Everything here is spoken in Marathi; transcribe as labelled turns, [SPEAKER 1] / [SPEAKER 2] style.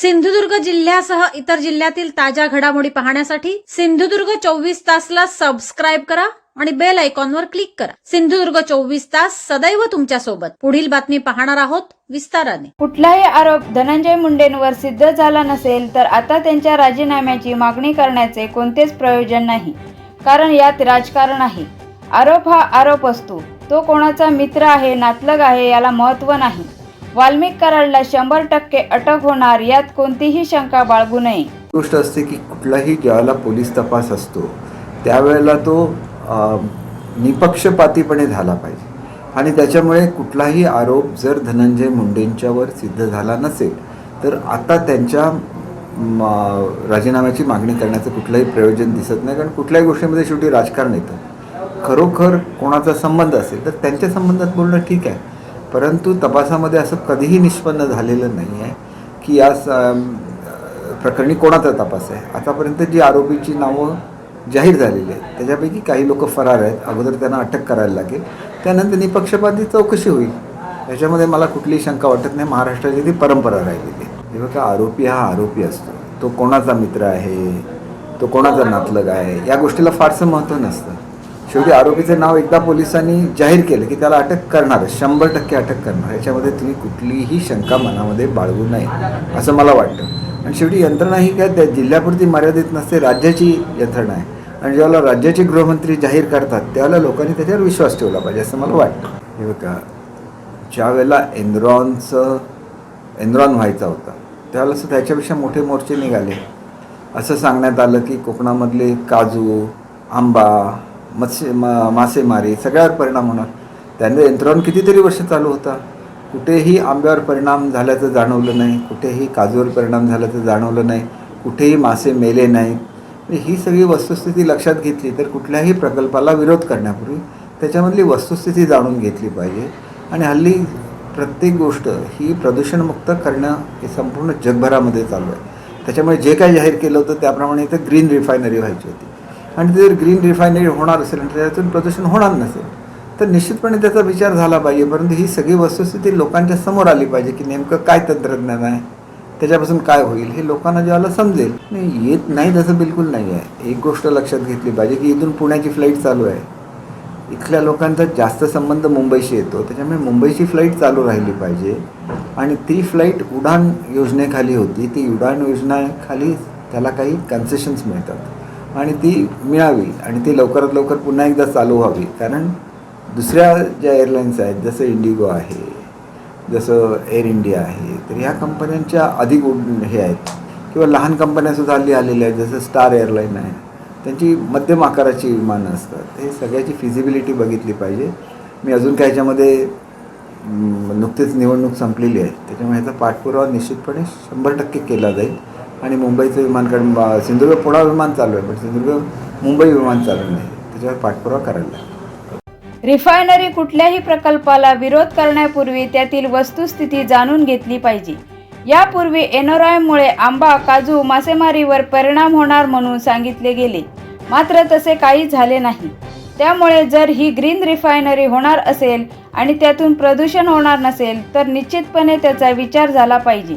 [SPEAKER 1] सिंधुदुर्ग जिल्ह्यासह इतर जिल्ह्यातील ताज्या घडामोडी पाहण्यासाठी सिंधुदुर्ग चोवीस तासला सबस्क्राईब करा आणि बेल आयकॉनवर क्लिक करा. सिंधुदुर्ग चोवीस तास सदैव तुमच्यासोबत. पुढील बातमी पाहणार आहोत विस्ताराने.
[SPEAKER 2] कुठलाही आरोप धनंजय मुंडेंवर सिद्ध झाला नसेल तर आता त्यांच्या राजीनाम्याची मागणी करण्याचे कोणतेच प्रयोजन नाही. कारण यात राजकारण आहे. आरोप हा आरोप असतो. तो कोणाचा मित्र आहे नातलग आहे याला महत्त्व नाही. वाल्मिक कराडला शंभर टक्के अटक होणार यात कोणतीही शंका बाळगू नये.
[SPEAKER 3] गोष्ट असते की कुठलाही ज्यावेळेला पोलीस तपास असतो त्यावेळेला तो निपक्षपातीपणे झाला पाहिजे. आणि त्याच्यामुळे कुठलाही आरोप जर धनंजय मुंडेंच्यावर सिद्ध झाला नसेल तर आता त्यांच्या म, राजीनाम्याची मागणी करण्याचं कुठलंही प्रयोजन दिसत नाही. कारण कुठल्याही गोष्टीमध्ये शेवटी राजकारण येतं. खरोखर कोणाचा संबंध असेल तर त्यांच्या संबंधात बोलणं ठीक आहे. परंतु तपासामध्ये असं कधीही निष्पन्न झालेलं नाही आहे की या प्रकरणी कोणाचा तपास आहे. आतापर्यंत जी आरोपीची नावं जाहीर झालेली आहेत त्याच्यापैकी काही लोक फरार आहेत. अगोदर त्यांना अटक करायला लागेल. त्यानंतर निपक्षपाती चौकशी होईल. याच्यामध्ये मला कुठलीही शंका वाटत नाही. महाराष्ट्राची ती परंपरा राहिलेली आहे. हे का आरोपी हा आरोपी असतो. तो कोणाचा मित्र आहे? तो कोणाचा नातलग आहे? या गोष्टीला फारसं महत्त्व नसतं. शेवटी आरोपीचं नाव एकदा पोलिसांनी जाहीर केलं की त्याला अटक करणार शंभर टक्के अटक करणार याच्यामध्ये तुम्ही कुठलीही शंका मनामध्ये बाळगू नये असं मला वाटतं. आणि शेवटी यंत्रणा ही काय त्या जिल्ह्यापुरती मर्यादित नसते राज्याची यंत्रणा आहे. आणि ज्याला राज्याचे गृहमंत्री जाहीर करतात त्यावेळेला लोकांनी त्याच्यावर विश्वास ठेवला पाहिजे असं मला वाटतं. हे बघा ज्या वेळेला एनरॉनचं एनरॉन व्हायचा होता त्यावेळेला असं त्याच्यापेक्षा मोठे मोर्चे निघाले. असं सांगण्यात आलं की कोकणामधले काजू आंबा मत्स्य मा मासेमारी सगळ्यावर परिणाम होणार. त्याने एंत्रॉन कितीतरी वर्ष चालू होता. कुठेही आंब्यावर परिणाम झाल्याचं जाणवलं नाही. कुठेही काजूवर परिणाम झाल्याचं जाणवलं नाही. कुठेही मासे मेले नाहीत ही सगळी वस्तुस्थिती लक्षात घेतली तर कुठल्याही प्रकल्पाला विरोध करण्यापूर्वी त्याच्यामधली वस्तुस्थिती जाणून घेतली पाहिजे. आणि हल्ली प्रत्येक गोष्ट ही प्रदूषणमुक्त करणं हे संपूर्ण जगभरामध्ये चालू आहे. त्याच्यामुळे जे काही जाहीर केलं होतं त्याप्रमाणे इथं ग्रीन रिफायनरी व्हायची होती. आणि जर ग्रीन रिफायनरी होणार असेल आणि त्याच्यातून प्रदूषण होणार नसेल तर निश्चितपणे त्याचा विचार झाला पाहिजे. परंतु ही सगळी वस्तुस्थिती लोकांच्या समोर आली पाहिजे की नेमकं काय तंत्रज्ञान आहे त्याच्यापासून काय होईल हे लोकांना ज्याला समजेल. नाही येत नाही तसं बिलकुल नाही आहे. एक गोष्ट लक्षात घेतली पाहिजे की इथून पुण्याची फ्लाईट चालू आहे. इथल्या लोकांचा जास्त संबंध मुंबईशी येतो त्याच्यामुळे मुंबईची फ्लाईट चालू राहिली पाहिजे. आणि ती फ्लाईट उडान योजनेखाली होती. ती उडान योजनेखाली त्याला काही कन्सेशन्स मिळतात. आणि ती मिळावी आणि ती लवकरात लवकर पुन्हा एकदा चालू व्हावी. कारण दुसऱ्या ज्या एअरलाईन्स आहेत जसं इंडिगो आहे जसं एअर इंडिया आहे तर ह्या कंपन्यांच्या अधिक उड हे आहेत. किंवा लहान कंपन्यासुद्धा हल्ली आलेल्या आहेत जसं स्टार एअरलाईन आहे. त्यांची मध्यम आकाराची विमानं असतात. हे सगळ्याची फिजिबिलिटी बघितली पाहिजे. मी अजून काय ह्याच्यामध्ये नुकतीच निवडणूक संपलेली आहे. त्याच्यामुळे ह्याचा पाठपुरावा निश्चितपणे शंभर टक्के केला जाईल. आणि मुंबईचं विमान सिंधुदुर्ग पुणा विमान चालू आहे पण सिंधुदुर्ग मुंबई विमान चालू नाही. त्याच्यावर पाठपुरावा करायला
[SPEAKER 2] रिफायनरी कुठल्याही प्रकल्पाला विरोध करण्यापूर्वी त्यातील वस्तुस्थिती जाणून घेतली पाहिजे. यापूर्वी एनोरॉयमुळे आंबा काजू मासेमारीवर परिणाम होणार म्हणून सांगितले गेले. मात्र तसे काही झाले नाही. त्यामुळे जर ही ग्रीन रिफायनरी होणार असेल आणि त्यातून प्रदूषण होणार नसेल तर निश्चितपणे त्याचा विचार झाला पाहिजे.